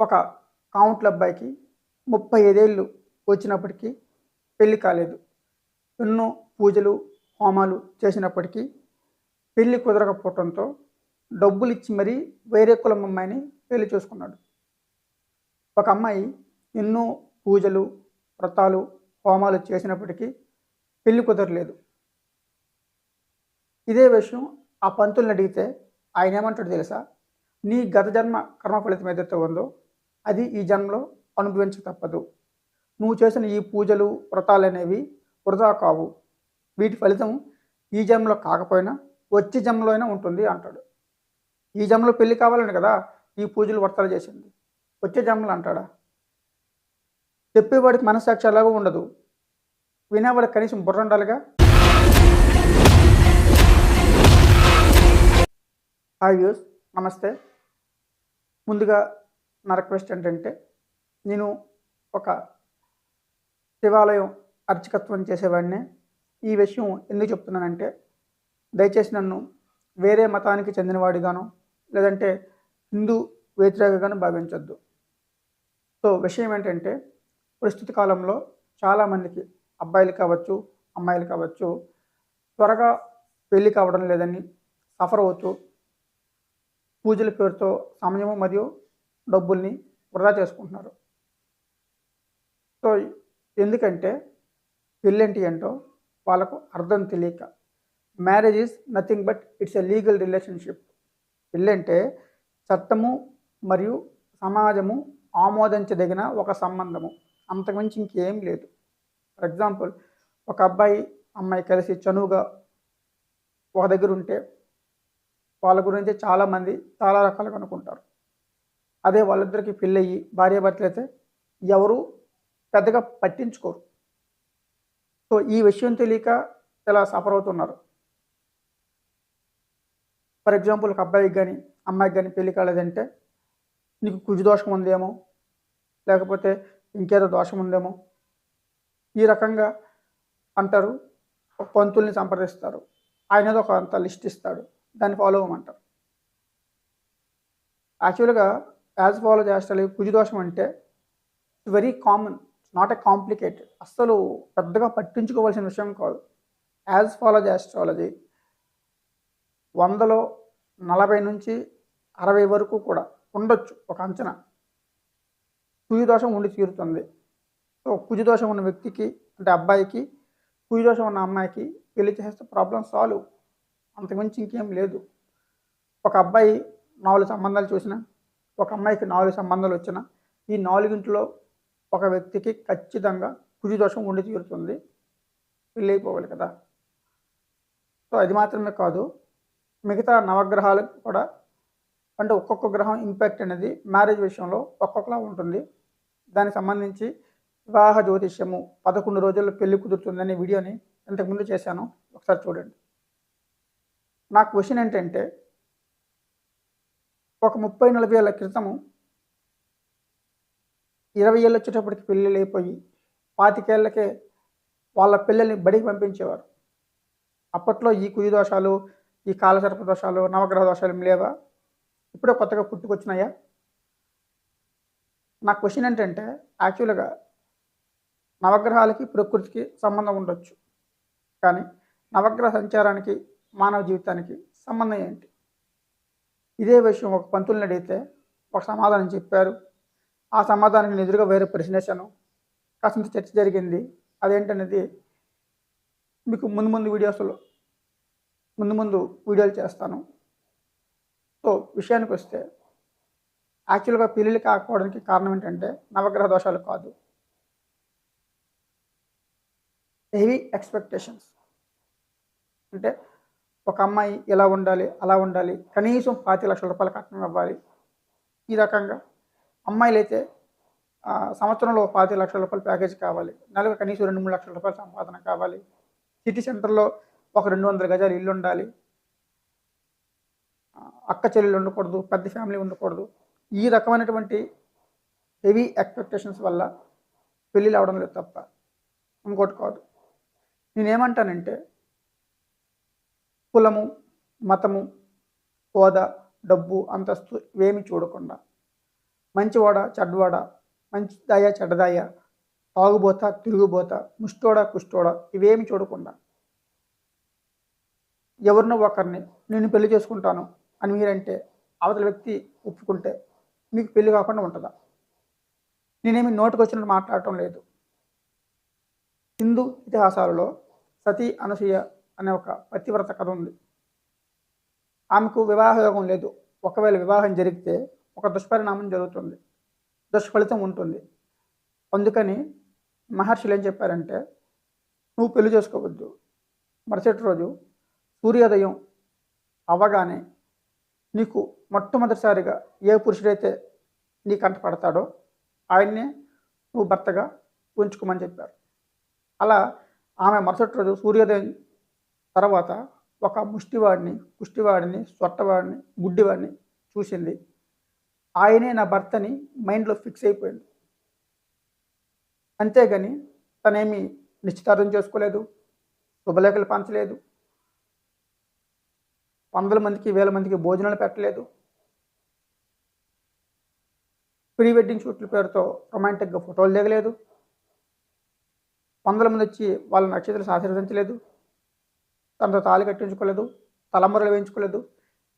ఒక కాముట్ల అబ్బాయికి ముప్పై ఐదేళ్ళు వచ్చినప్పటికీ పెళ్ళి కాలేదు. ఎన్నో పూజలు హోమాలు చేసినప్పటికీ పెళ్ళి కుదరకపోవడంతో డబ్బులు ఇచ్చి మరీ వేరే కులం అమ్మాయిని పెళ్ళి చేసుకున్నాడు. ఒక అమ్మాయి ఎన్నో పూజలు వ్రతాలు హోమాలు చేసినప్పటికీ పెళ్ళి కుదరలేదు. ఇదే విషయం ఆ పంతుల్ని అడిగితే ఆయన ఏమంటాడు తెలుసా? నీ గత జన్మ కర్మ ఫలితం ఏదైతే ఉందో అది ఈ జన్మలో అనుభవించక తప్పదు. నువ్వు చేసిన ఈ పూజలు వ్రతాలు అనేవి వృధా కావు. వీటి ఫలితం ఈ జన్మలో కాకపోయినా వచ్చే జన్మలో అయినా ఉంటుంది అంటాడు. ఈ జన్మలో పెళ్ళి కావాలని కదా ఈ పూజలు వ్రతాలు చేసింది. వచ్చే జన్మలు అంటాడా? చెప్పేవాడికి మనస్సాక్షి ఎలాగో ఉండదు. వినేవాడికి కనీసం బుర్ర ఉండాలిగా. హాయ్ వ్యూస్ నమస్తే. ముందుగా నా రిక్వెస్ట్ ఏంటంటే నేను ఒక శివాలయం అర్చకత్వం చేసేవాడిని. ఈ విషయం ఎందుకు చెప్తున్నానంటే దయచేసి నన్ను వేరే మతానికి చెందినవాడిగాను లేదంటే హిందూ వ్యతిరేకగాను భావించొద్దు. సో విషయం ఏంటంటే ప్రస్తుత కాలంలో చాలామందికి అబ్బాయిలు కావచ్చు అమ్మాయిలు కావచ్చు త్వరగా పెళ్ళి కావడం లేదని సఫర్ అవుతూ పూజల పేరుతో సమయము మరియు డబ్బుల్ని వృధా చేసుకుంటున్నారు. సో ఎందుకంటే పెళ్ళంటి ఏంటో వాళ్ళకు అర్థం తెలియక. Marriage is nothing but it's a legal relationship. పెళ్ళంటే చట్టము మరియు సమాజము ఆమోదించదగిన ఒక సంబంధము. అంతకుమించి ఇంకేం లేదు. ఫర్ ఎగ్జాంపుల్ ఒక అబ్బాయి అమ్మాయి కలిసి చనువుగా ఒక దగ్గర ఉంటే వాళ్ళ గురించి చాలామంది చాలా రకాలుగా అనుకుంటారు. అదే వాళ్ళిద్దరికి పెళ్ళయ్యి భార్యాభర్తలు అయితే ఎవరు పెద్దగా పట్టించుకోరు. సో ఈ విషయం తెలియక ఇలా సఫర్ అవుతున్నారు. ఫర్ ఎగ్జాంపుల్ ఒక అబ్బాయికి కానీ అమ్మాయికి కానీ పెళ్ళి కాలేదంటే నీకు కుజు దోషం ఉందేమో లేకపోతే ఇంకేదో దోషం ఉందేమో ఈ రకంగా అంటారు. పంతుల్ని సంప్రదిస్తారు. ఆయన ఒక అంత లిస్ట్ ఇస్తాడు. దాన్ని ఫాలో అవ్వమంటారు. యాక్చువల్గా యాజ్ ఫాలో చేస్తారు కుజు దోషం అంటే very common not a complicated అస్సలు పెద్దగా పట్టించుకోవాల్సిన విషయం కాదు. యాజ్ ఫాలో చేస్ట్రాలజీ వందలో నలభై నుంచి అరవై వరకు కూడా ఉండొచ్చు ఒక అంచనా. కుజు దోషం ఉండి తీరుతుంది. సో కుజు దోషం ఉన్న వ్యక్తికి అంటే అబ్బాయికి కుజు దోషం ఉన్న అమ్మాయికి పెళ్ళి చేస్తే ప్రాబ్లం సాల్వ్ అంతకుమించి ఇంకేం లేదు. ఒక అబ్బాయి నాలుగు సంబంధాలు చూసిన ఒక అమ్మాయికి నాలుగు సంబంధాలు వచ్చిన ఈ నాలుగింటిలో ఒక వ్యక్తికి ఖచ్చితంగా కుజు దోషం ఉండి తీరుతుంది. వెళ్ళిపోవాలి కదా. సో అది మాత్రమే కాదు మిగతా నవగ్రహాలకు కూడా అంటే ఒక్కొక్క గ్రహం ఇంపాక్ట్ అనేది మ్యారేజ్ విషయంలో ఒక్కొక్కలా ఉంటుంది. దానికి సంబంధించి వివాహ జ్యోతిష్యము పదకొండు రోజుల్లో పెళ్ళి కుదురుతుందనే వీడియోని ఇంతకుముందు చేశాను. ఒకసారి చూడండి. నా క్వశ్చన్ ఏంటంటే ఒక ముప్పై నలభై ఏళ్ళ క్రితము ఇరవై ఏళ్ళు వచ్చేటప్పటికి పెళ్ళిళ్ళు అయిపోయి పాతికేళ్ళకే వాళ్ళ పిల్లల్ని బడికి పంపించేవారు. అప్పట్లో ఈ కుది దోషాలు ఈ కాలసర్ప దోషాలు నవగ్రహ దోషాలు ఏం లేవా? ఇప్పుడే కొత్తగా పుట్టుకొచ్చినాయా? నా క్వశ్చన్ ఏంటంటే యాక్చువల్గా నవగ్రహాలకి ప్రకృతికి సంబంధం ఉండొచ్చు. కానీ నవగ్రహ సంచారానికి మానవ జీవితానికి సంబంధం ఏంటి? ఇదే విషయం ఒక పంతుల్ని అడిగితే ఒక సమాధానం చెప్పారు. ఆ సమాధానానికి ఎదురుగా వేరే ప్రశ్న వేశాను. చర్చ జరిగింది. అదేంటనేది మీకు ముందు ముందు వీడియోస్లో ముందు ముందు వీడియోలు చేస్తాను. సో విషయానికి వస్తే యాక్చువల్గా పెళ్ళిళ్ళు కాకపోవడానికి కారణం ఏంటంటే నవగ్రహ దోషాలు కాదు. Heavy expectations. అంటే ఒక అమ్మాయి ఇలా ఉండాలి అలా ఉండాలి కనీసం పాతి లక్షల రూపాయల కట్నం ఇవ్వాలి. ఈ రకంగా అమ్మాయిలు అయితే సంవత్సరంలో పాతి లక్షల రూపాయల ప్యాకేజ్ కావాలి. నెలకు కనీసం రెండు మూడు లక్షల రూపాయల సంపాదన కావాలి. సిటీ సెంటర్లో ఒక రెండు వందల గజాలు ఇల్లు ఉండాలి. అక్క చెల్లెలు ఉండకూడదు పెద్ద ఫ్యామిలీ ఉండకూడదు. ఈ రకమైనటువంటి హెవీ ఎక్స్పెక్టేషన్స్ వల్ల పెళ్ళిళ్ళు అవడం లేదు తప్ప. ఇంకోటి కాదు. నేనేమంటానంటే కులము మతము హోదా డబ్బు అంతస్తు ఇవేమి చూడకుండా. మంచివాడ చెడ్డవాడ మంచి దాయ చెడ్డదాయ తాగుబోత తిరుగుబోత ముష్టోడ కుష్టోడ ఇవేమి చూడకుండా. ఎవరినో ఒకరిని నేను పెళ్ళి చేసుకుంటాను అని మీరంటే అవతల వ్యక్తి ఒప్పుకుంటే మీకు పెళ్ళి కాకుండా ఉంటుందా? నేనేమి నోటికి వచ్చినట్టు మాట్లాడటం లేదు. హిందూ ఇతిహాసాలలో సతీ అనసూయ అనే ఒక పతివ్రత కథ ఉంది. ఆమెకు వివాహ యోగం లేదు. ఒకవేళ వివాహం జరిగితే ఒక దుష్పరిణామం జరుగుతుంది. దుష్ఫలితం ఉంటుంది. అందుకని మహర్షులు ఏం చెప్పారంటే నువ్వు పెళ్ళి చేసుకోవద్దు. మరుసటి రోజు సూర్యోదయం అవ్వగానే నీకు మొట్టమొదటిసారిగా ఏ పురుషుడైతే నీ కంటపడతాడో ఆయన్నే నువ్వు భర్తగా ఉంచుకోమని చెప్పారు. అలా ఆమె మరుసటి రోజు సూర్యోదయం తర్వాత ఒక ముష్టివాడిని కుష్టివాడిని సొట్టవాడిని గుడ్డివాడిని చూసింది. ఆయనే నా భర్తని మైండ్లో ఫిక్స్ అయిపోయింది. అంతేగాని తనేమి నిశ్చితార్థం చేసుకోలేదు శుభలేఖలు పంచలేదు వందల మందికి వేల మందికి భోజనాలు పెట్టలేదు. ప్రీ వెడ్డింగ్ షూట్ల పేరుతో రొమాంటిక్గా ఫోటోలు దిగలేదు. వందల మంది వచ్చి వాళ్ళ నక్షత్రాలు ఆశీర్వదించలేదు తనతో తాళి కట్టించుకోలేదు తలమరలు వేయించుకోలేదు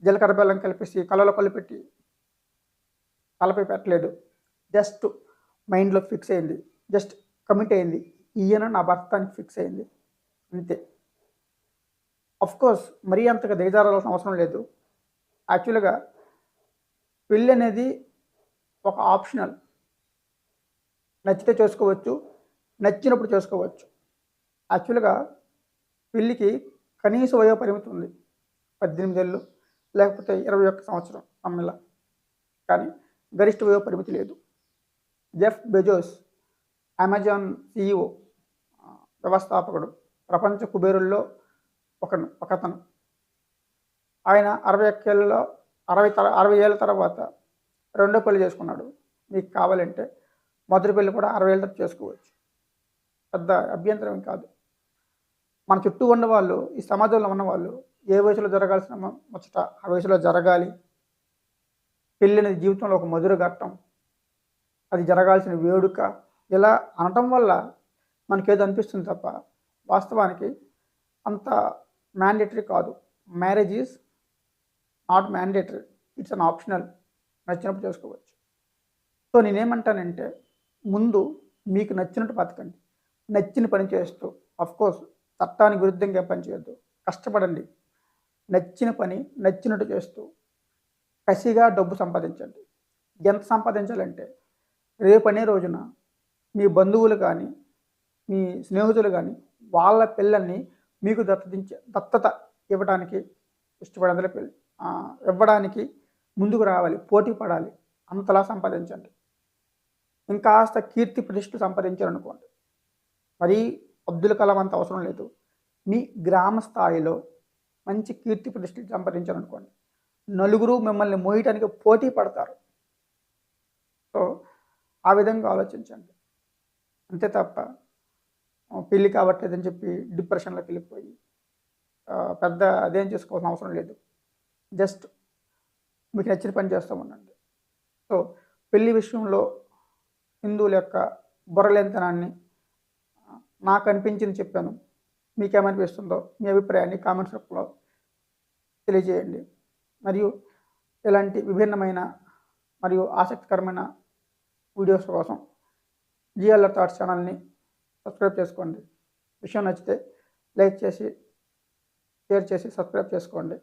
జీలకర్ర బెల్లం కలిపేసి కళ్ళలో కలిపెట్టి తలపై పెట్టలేదు. జస్ట్ మైండ్లో ఫిక్స్ అయింది. జస్ట్ కమిట్ అయింది. ఈయన నా భర్తానికి ఫిక్స్ అయింది. అంతే. అఫ్ కోర్స్ మరీ అంతగా దిగజారాల్సిన అవసరం లేదు. యాక్చువల్గా పెళ్ళి అనేది ఒక ఆప్షనల్. నచ్చితే చేసుకోవచ్చు నచ్చినప్పుడు చేసుకోవచ్చు. యాక్చువల్గా పెళ్ళికి కనీస వయో పరిమితి ఉంది. పద్దెనిమిది ఏళ్ళు లేకపోతే ఇరవై ఒక్క సంవత్సరం అమ్మిలా. కానీ గరిష్ట వయో పరిమితి లేదు. జెఫ్ బెజోస్ అమెజాన్ సిఇఓ వ్యవస్థాపకుడు ప్రపంచ కుబేరుల్లో ఒక ఒకతను. ఆయన అరవై ఒక్కేళ్ళలో అరవై తర అరవై ఏళ్ళ తర్వాత రెండో పెళ్ళి చేసుకున్నాడు. మీకు కావాలంటే మొదటి పెళ్ళి కూడా అరవై ఏళ్ళ చేసుకోవచ్చు. పెద్ద అభ్యంతరం కాదు. మన చుట్టూ ఉన్నవాళ్ళు ఈ సమాజంలో ఉన్నవాళ్ళు ఏ వయసులో జరగాల్సిన ముచ్చట ఆ వయసులో జరగాలి. పెళ్ళిన జీవితంలో ఒక మధుర ఘట్టం. అది జరగాల్సిన వేడుక. ఇలా అనటం వల్ల మనకేదో అనిపిస్తుంది తప్ప వాస్తవానికి అంత మ్యాండేటరీ కాదు. Marriage is not mandatory. It's an optional. నచ్చినప్పుడు చేసుకోవచ్చు. సో నేనేమంటానంటే ముందు మీకు నచ్చినట్టు బతకండి. నచ్చిన పని చేస్తూ కోర్స్ చట్టానికి విరుద్ధంగా పనిచేయద్దు. కష్టపడండి. నచ్చిన పని నచ్చినట్టు చేస్తూ కసిగా డబ్బు సంపాదించండి. ఎంత సంపాదించాలంటే రేపనే రోజున మీ బంధువులు కానీ మీ స్నేహితులు కానీ వాళ్ళ పిల్లల్ని మీకు దత్తతించే దత్తత ఇవ్వడానికి ఇష్టపడేందులో పెళ్ళి ఇవ్వడానికి ముందుకు రావాలి పోటీ పడాలి అంతలా సంపాదించండి. ఇంకాస్త కీర్తి ప్రతిష్టలు సంపాదించాలనుకోండి మరీ అబ్దుల్ కలాం అంత అవసరం లేదు. మీ గ్రామ స్థాయిలో మంచి కీర్తి ప్రతిష్టలు సంపాదించాలనుకోండి నలుగురు మిమ్మల్ని మోయటానికి పోటీ పడతారు. సో ఆ విధంగా ఆలోచించండి. అంతే తప్ప పెళ్ళి కావట్లేదని చెప్పి డిప్రెషన్లోకి వెళ్ళిపోయి పెద్ద అదేం చేసుకోవాల్సిన అవసరం లేదు. జస్ట్ మీకు నచ్చిన పని చేస్తూ ఉండండి. సో పెళ్ళి విషయంలో హిందువుల యొక్క బుర్రలేంతనాన్ని నాకు అనిపించింది చెప్పాను. మీకేమనిపిస్తుందో మీ అభిప్రాయాన్ని కామెంట్స్ రూపంలో తెలియజేయండి. మరియు ఇలాంటి విభిన్నమైన మరియు ఆసక్తికరమైన వీడియోస్ కోసం జిఎల్ఆర్ థాట్స్ ఛానల్ని సబ్స్క్రైబ్ చేసుకోండి. విషయం నచ్చితే లైక్ చేసి షేర్ చేసి సబ్స్క్రైబ్ చేసుకోండి.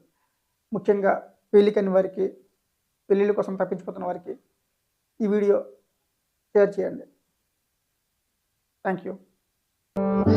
ముఖ్యంగా పెళ్ళికని వారికి పెళ్ళిళ్ళ కోసం తప్పించిపోతున్న వారికి ఈ వీడియో షేర్ చేయండి. Thank you. Mm-hmm.